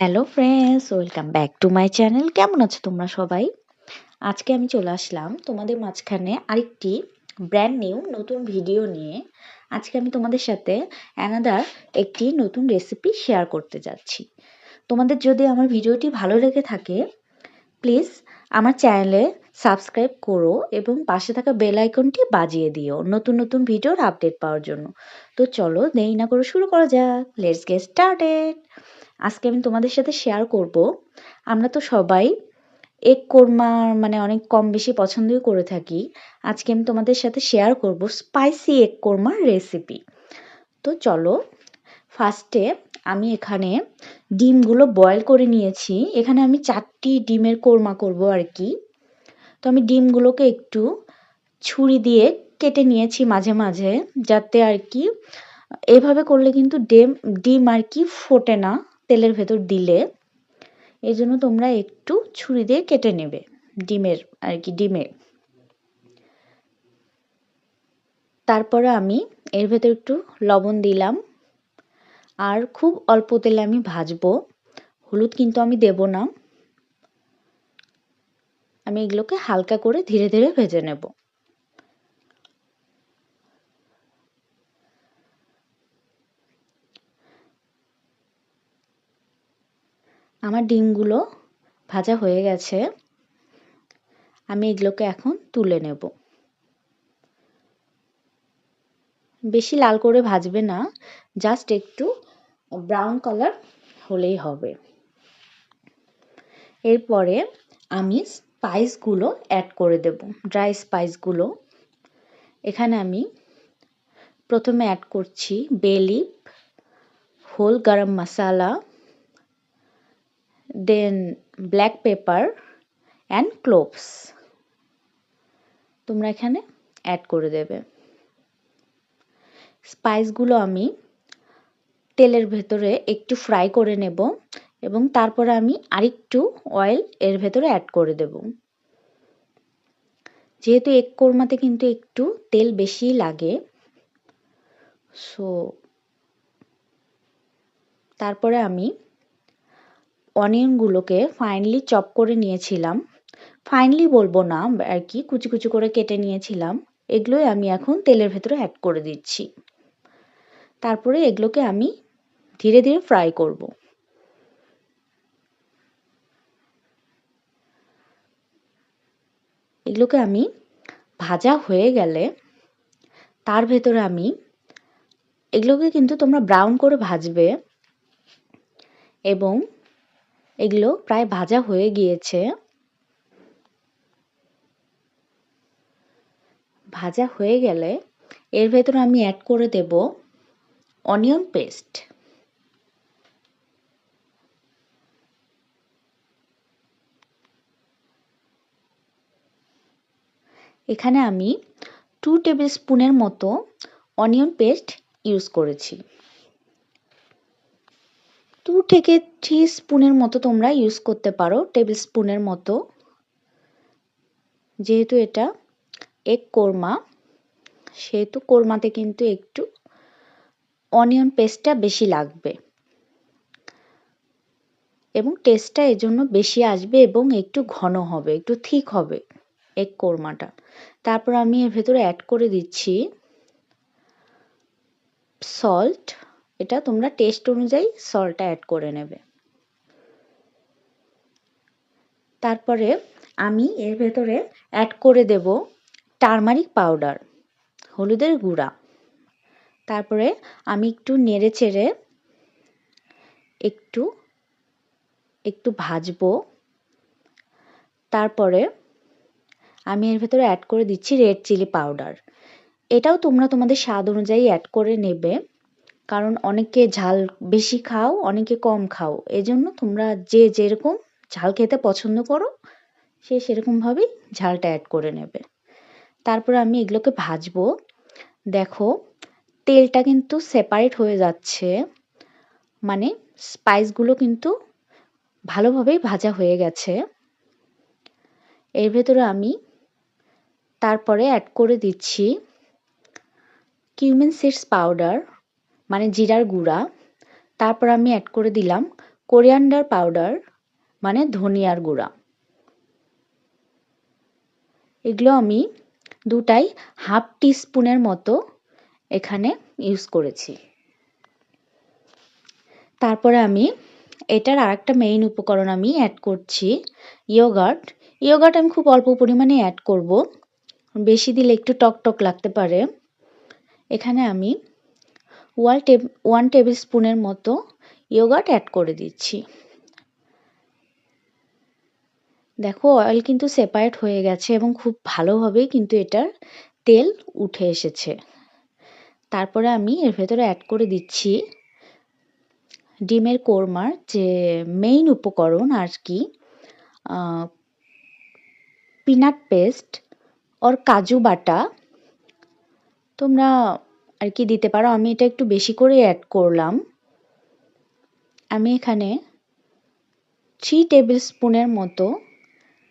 Hello friends welcome back to my channel কেমন আছো তোমরা সবাই? আজকে আমি চলে আসলাম তোমাদের মাঝখানে আরেকটি ব্র্যান্ড নিউ নতুন ভিডিও নিয়ে। আজকে আমি তোমাদের সাথে অ্যানাদার একটি নতুন রেসিপি শেয়ার করতে যাচ্ছি। তোমাদের যদি আমার ভিডিওটি ভালো লেগে থাকে প্লিজ আমার চ্যানেলে সাবস্ক্রাইব করো এবং পাশে থাকা বেল আইকনটি বাজিয়ে দিও নতুন নতুন ভিডিওর আপডেট পাওয়ার জন্য। তো চলো দেরি না করে শুরু করা যাক। লেটস গেট স্টার্টেড আজকে আমি তোমাদের সাথে শেয়ার করব। আমরা তো সবাই এগ কোরমা মানে অনেক কম বেশি পছন্দই করে থাকি। আজকে আমি তোমাদের সাথে শেয়ার করব স্পাইসি এগ কোরমার রেসিপি তো চলো ফার্স্টে আমি এখানে ডিমগুলো বয়েল করে নিয়েছি। এখানে আমি চারটি ডিমের কোরমা করব আর কি। তো আমি ডিমগুলোকে একটু ছুরি দিয়ে কেটে নিয়েছি মাঝে মাঝে, যাতে আর কি, এভাবে করলে কিন্তু ডিম ডিম আর কি ফোটে না। তেলের ভেতর দিলে এই জন্য তোমরা একটু ছুরি দিয়ে কেটে নেবে। ডিমের আর কি, ডিমে। তারপরে আমি এর ভেতর একটু লবণ দিলাম। আর খুব অল্প তেলে আমি ভাজবো। হলুদ কিন্তু আমি দেব না। আমি এগুলোকে হালকা করে ধীরে ধীরে ভেজে নেব। আমার ডিমগুলো ভাজা হয়ে গেছে। আমি এগুলোকে এখন তুলে নেব। বেশি লাল করে ভাজবে না জাস্ট একটু ব্রাউন কালার হলেই হবে। এরপরে আমি স্পাইসগুলো অ্যাড করে দেব ড্রাই স্পাইসগুলো এখানে আমি প্রথমে অ্যাড করছি bay leaf whole garam masala then black pepper and cloves. তোমরা এখানে অ্যাড করে দেবে। স্পাইসগুলো আমি তেলের ভেতরে একটু ফ্রাই করে নেব এবং তারপরে আমি আরেকটু অয়েল এর ভেতরে অ্যাড করে দেব। যেহেতু এক কোরমাতে কিন্তু একটু তেল বেশি লাগে সো তারপরে আমি অনিয়নগুলোকে ফাইনলি চপ করে নিয়েছিলাম। ফাইনলি বলব না, আর কি, কুচি কুচি করে কেটে নিয়েছিলাম। এগুলোই আমি এখন তেলের ভেতরে অ্যাড করে দিচ্ছি। তারপরে এগুলোকে আমি ধীরে ধীরে ফ্রাই করব। এগুলোকে আমি ভাজা হয়ে গেলে তার ভেতরে আমি, এগুলোকে কিন্তু তোমরা ব্রাউন করে ভাজবে এবং এগুলো প্রায় ভাজা হয়ে গিয়েছে। ভাজা হয়ে গেলে এর ভেতরে আমি অ্যাড করে দেব অনিয়ন পেস্ট এখানে আমি টু টেবিল স্পুনের মতো অনিয়ন পেস্ট ইউজ করেছি। টু থেকে থ্রি স্পুনের মতো তোমরা ইউজ করতে পারো টেবিল স্পুনের মতো। যেহেতু এটা এক কোরমা, সেহেতু কোরমাতে কিন্তু একটু অনিয়ন পেস্টটা বেশি লাগবে। এবং টেস্টটা এজন্য বেশি আসবে এবং একটু ঘন হবে, একটু থিক হবে এক কোরমাটা। তারপর আমি এর ভেতরে অ্যাড করে দিচ্ছি সল্ট এটা তোমরা টেস্ট অনুযায়ী সল্টটা অ্যাড করে নেবে। তারপরে আমি এর ভেতরে অ্যাড করে দেব টারমারিক পাউডার হলুদের গুঁড়া। তারপরে আমি একটু নেড়ে চেড়ে একটু একটু ভাজবো। তারপরে আমি এর ভেতরে অ্যাড করে দিচ্ছি রেড চিলি পাউডার এটাও তোমরা তোমাদের স্বাদ অনুযায়ী অ্যাড করে নেবে। কারণ অনেকে ঝাল বেশি খাও, অনেকে কম খাও। এজন্য তোমরা যে যেরকম ঝাল খেতে পছন্দ করো, সে সেরকমভাবেই ঝালটা অ্যাড করে নেবে। তারপর আমি এগুলোকে ভাজবো। দেখো, তেলটা কিন্তু সেপারেট হয়ে যাচ্ছে। মানে স্পাইসগুলো কিন্তু ভালোভাবেই ভাজা হয়ে গেছে। এর ভেতরে আমি তারপরে অ্যাড করে দিচ্ছি কিউমিন সিডস পাউডার মানে জিরার গুঁড়া, তারপর আমি অ্যাড করে দিলাম কোরিয়ান্ডার পাউডার মানে ধনিয়ার গুঁড়া। এগুলো আমি দুটাই হাফ টিস্পুনের মতো এখানে ইউজ করেছি। তারপরে আমি এটার আরেকটা মেইন উপকরণ আমি অ্যাড করছি ইয়োগার্ট ইয়োগার্ট আমি খুব অল্প পরিমাণে অ্যাড করব, বেশি দিলে একটু টক টক লাগতে পারে। এখানে আমি ওয়াল টেব, ওয়ান টেবিল স্পুনের মতো ইয়োগার্ট অ্যাড করে দিচ্ছি। দেখো, অয়েল কিন্তু সেপারেট হয়ে গেছে এবং খুব ভালোভাবেই কিন্তু এটার তেল উঠে এসেছে। তারপরে আমি এর ভেতরে অ্যাড করে দিচ্ছি ডিমের কোরমার যে মেইন উপকরণ আর কি পিনাট পেস্ট, ওর কাজু বাটা। তোমরা আর কি দিতে পারো? আমি এটা একটু বেশি করে অ্যাড করলাম। আমি এখানে থ্রি টেবিল স্পুনের মতো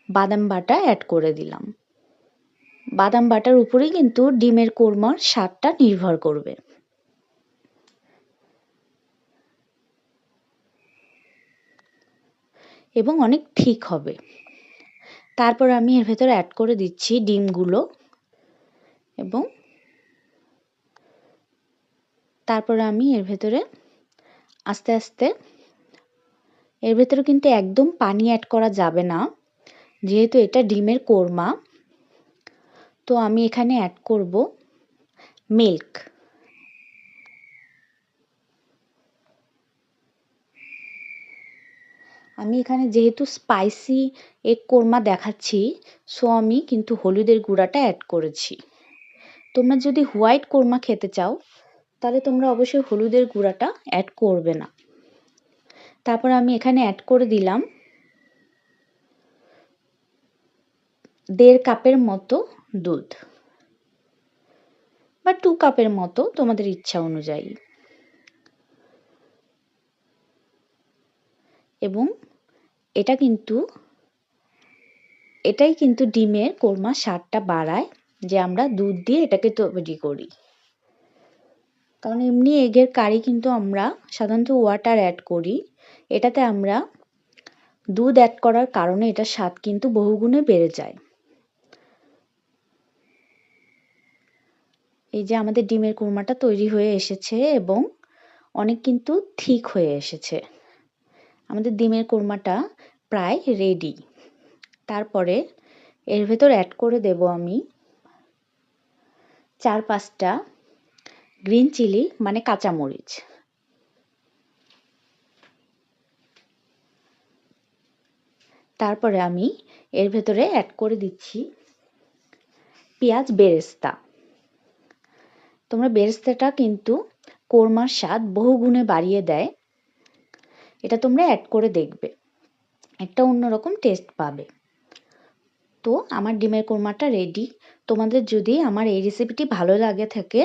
বাদাম বাটা অ্যাড করে দিলাম। বাদাম বাটার উপরেই কিন্তু ডিমের কোরমার স্বাদটা নির্ভর করবে। এবং অনেক ঠিক হবে। তারপর আমি এর ভেতরে অ্যাড করে দিচ্ছি ডিমগুলো এবং তারপর আমি এর ভেতরে আস্তে আস্তে, এর ভেতরে কিন্তু একদম পানি অ্যাড করা যাবে না, যেহেতু এটা ডিমের কোরমা। তো আমি এখানে অ্যাড করব মিল্ক আমি এখানে যেহেতু স্পাইসি এগ কোরমা দেখাচ্ছি সো আমি কিন্তু হলুদের গুঁড়াটা অ্যাড করেছি। তোমরা যদি হোয়াইট কোরমা খেতে চাও তাহলে তোমরা অবশ্যই হলুদের গুঁড়াটা অ্যাড করবে না। তারপর আমি এখানে অ্যাড করে দিলাম দেড় কাপের মতো দুধ। বা টু কাপের মতো তোমাদের ইচ্ছা অনুযায়ী। এবং এটা কিন্তু, এটাই কিন্তু ডিমের কোরমা স্বাদটা বাড়ায় যে আমরা দুধ দিয়ে এটাকে তৈরি করি। কারণ এমনি এগের কারি কিন্তু আমরা সাধারণত ওয়াটার অ্যাড করি। এটাতে আমরা দুধ অ্যাড করার কারণে এটার স্বাদ কিন্তু বহুগুণে বেড়ে যায়। এই যে আমাদের ডিমের কোরমাটা তৈরি হয়ে এসেছে এবং অনেক কিন্তু ঠিক হয়ে এসেছে। আমাদের ডিমের কোরমাটা প্রায় রেডি তারপরে এর ভেতর অ্যাড করে দেব আমি চার পাঁচটা গ্রিন চিলি মানে কাঁচামরিচ। তারপরে আমি এর ভেতরে অ্যাড করে দিচ্ছি পেঁয়াজ বেরেস্তা। তোমরা বেরেস্তাটা কিন্তু কোরমার স্বাদ বহুগুণে বাড়িয়ে দেয়। এটা তোমরা অ্যাড করে দেখবে। একটা অন্যরকম টেস্ট পাবে। তো আমার ডিমের কোরমাটা রেডি তোমাদের যদি আমার এই রেসিপিটি ভালো লাগে থাকে